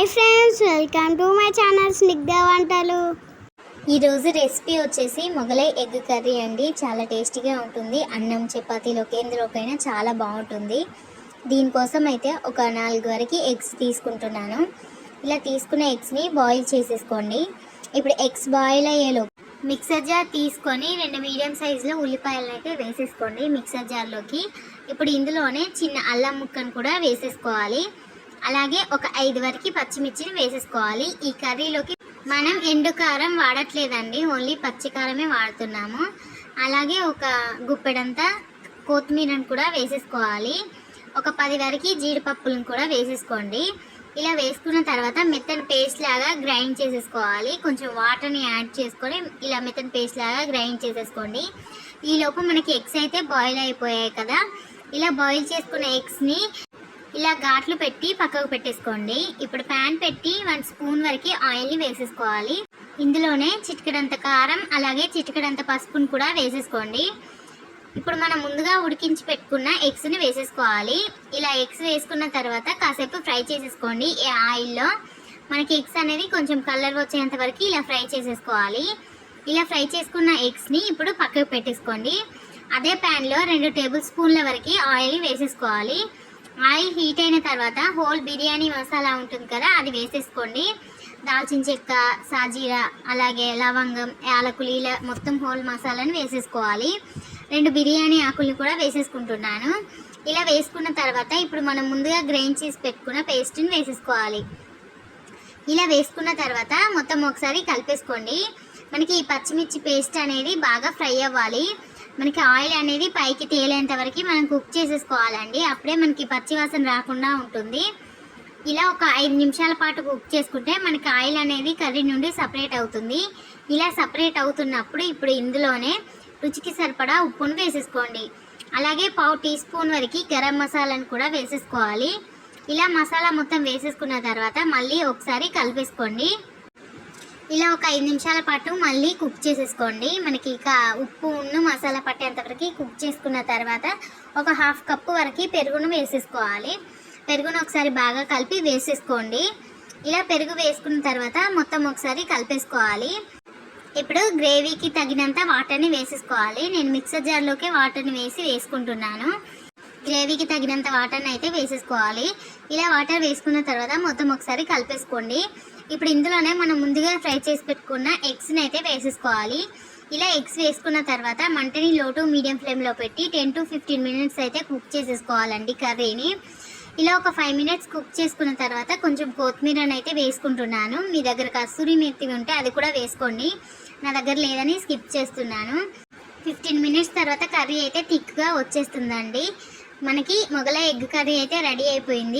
Hi friends welcome to my channel Snigdha వంటలు. ఈరోజు recipe వచ్చేసి మొగలై ఎగ్ కర్రీ అండి. చాలా టేస్టీగా ఉంటుంది. అన్నం చపాతీలోకి ఎందులోకైనా చాలా బాగుంటుంది. దీనికోసం అయితే ఒక నాలుగు వరకు ఎగ్స్ తీసుకుంటున్నాను. ఇలా తీసుకున్న ఎగ్స్ని బాయిల్ చేసేసుకోండి. ఇప్పుడు ఎగ్స్ బాయిల్ అయ్యేలో మిక్సర్ జార్ తీసుకొని రెండు మీడియం సైజులో ఉల్లిపాయలను అయితే వేసేసుకోండి మిక్సర్ జార్లోకి. ఇప్పుడు ఇందులోనే చిన్న అల్లం ముక్కను కూడా వేసేసుకోవాలి. అలాగే ఒక ఐదు వరకు పచ్చిమిర్చిని వేసేసుకోవాలి. ఈ కర్రీలోకి మనం ఎండు కారం వాడట్లేదండి. ఓన్లీ పచ్చికారమే వాడుతున్నాము. అలాగే ఒక గుప్పెడంతా కొత్తిమీరను కూడా వేసేసుకోవాలి. ఒక పది వరకు జీడిపప్పులను కూడా వేసేసుకోండి. ఇలా వేసుకున్న తర్వాత మెత్తని పేస్ట్ లాగా గ్రైండ్ చేసేసుకోవాలి. కొంచెం వాటర్ని యాడ్ చేసుకొని ఇలా మెత్తని పేస్ట్ లాగా గ్రైండ్ చేసేసుకోండి. ఈలోపు మనకి ఎగ్స్ అయితే బాయిల్ అయిపోయాయి కదా. ఇలా బాయిల్ చేసుకున్న ఎగ్స్ని ఇలా ఘాట్లు పెట్టి పక్కకు పెట్టేసుకోండి. ఇప్పుడు ప్యాన్ పెట్టి వన్ స్పూన్ వరకు ఆయిల్ని వేసేసుకోవాలి. ఇందులోనే చిటికడంత కారం అలాగే చిటికడంత పసుపును కూడా వేసేసుకోండి. ఇప్పుడు మనం ముందుగా ఉడికించి పెట్టుకున్న ఎగ్స్ని వేసేసుకోవాలి. ఇలా ఎగ్స్ వేసుకున్న తర్వాత కాసేపు ఫ్రై చేసేసుకోండి. ఈ ఆయిల్లో మనకి ఎగ్స్ అనేది కొంచెం కలర్ వచ్చేంత వరకు ఇలా ఫ్రై చేసేసుకోవాలి. ఇలా ఫ్రై చేసుకున్న ఎగ్స్ని ఇప్పుడు పక్కకు పెట్టేసుకోండి. అదే ప్యాన్లో రెండు టేబుల్ స్పూన్ల వరకు ఆయిల్ వేసేసుకోవాలి. ఆయిల్ హీట్ అయిన తర్వాత హోల్ బిర్యానీ మసాలా ఉంటుంది కదా అది వేసేసుకోండి. దాల్చిన చెక్క సాజీరా అలాగే లవంగం యాలకులు ఇలా మొత్తం హోల్ మసాలాను వేసేసుకోవాలి. రెండు బిర్యానీ ఆకుల్ని కూడా వేసేసుకుంటున్నాను. ఇలా వేసుకున్న తర్వాత ఇప్పుడు మనం ముందుగా గ్రైండ్ చేసి పెట్టుకున్న పేస్ట్ని వేసేసుకోవాలి. ఇలా వేసుకున్న తర్వాత మొత్తం ఒకసారి కలిపేసుకోండి. మనకి ఈ పచ్చిమిర్చి పేస్ట్ అనేది బాగా ఫ్రై అవ్వాలి. మనకి ఆయిల్ అనేది పైకి తేలేంత వరకు మనం కుక్ చేసేసుకోవాలండి. అప్పుడే మనకి పచ్చివాసన రాకుండా ఉంటుంది. ఇలా ఒక ఐదు నిమిషాల పాటు కుక్ చేసుకుంటే మనకి ఆయిల్ అనేది కర్రీ నుండి సపరేట్ అవుతుంది. ఇలా సపరేట్ అవుతున్నప్పుడు ఇప్పుడు ఇందులోనే రుచికి సరిపడా ఉప్పును వేసేసుకోండి. అలాగే పావు టీ స్పూన్ వరకు గరం మసాలాను కూడా వేసేసుకోవాలి. ఇలా మసాలా మొత్తం వేసేసుకున్న తర్వాత మళ్ళీ ఒకసారి కలిపేసుకోండి. ఇలా ఒక ఐదు నిమిషాల పాటు మళ్ళీ కుక్ చేసేసుకోండి. మనకి ఇక ఉప్పు ఉన్ను మసాలా పట్టేంతవరకు కుక్ చేసుకున్న తర్వాత ఒక హాఫ్ కప్పు వరకు పెరుగును వేసేసుకోవాలి. పెరుగును ఒకసారి బాగా కలిపి వేసేసుకోండి. ఇలా పెరుగు వేసుకున్న తర్వాత మొత్తం ఒకసారి కలిపేసుకోవాలి. ఇప్పుడు గ్రేవీకి తగినంత వాటర్ని వేసేసుకోవాలి. నేను మిక్సర్ జార్లోకి వాటర్ని వేసి వేసుకుంటున్నాను. గ్రేవీకి తగినంత వాటర్ని అయితే వేసేసుకోవాలి. ఇలా వాటర్ వేసుకున్న తర్వాత మొత్తం ఒకసారి కలిపేసుకోండి. ఇప్పుడు ఇందులోనే మనం ముందుగా ఫ్రై చేసి పెట్టుకున్న ఎగ్స్ని అయితే వేసేసుకోవాలి. ఇలా ఎగ్స్ వేసుకున్న తర్వాత మంటని లో టు మీడియం ఫ్లేమ్లో పెట్టి టెన్ టు ఫిఫ్టీన్ మినిట్స్ అయితే కుక్ చేసేసుకోవాలండి కర్రీని. ఇలా ఒక ఫైవ్ మినిట్స్ కుక్ చేసుకున్న తర్వాత కొంచెం కొత్తిమీరని అయితే వేసుకుంటున్నాను. మీ దగ్గర కస్తూరి మెత్తి ఉంటే అది కూడా వేసుకోండి. నా దగ్గర లేదని స్కిప్ చేస్తున్నాను. ఫిఫ్టీన్ మినిట్స్ తర్వాత కర్రీ అయితే థిక్గా వచ్చేస్తుందండి. మనకి మొగల ఎగ్ కర్రీ అయితే రెడీ అయిపోయింది.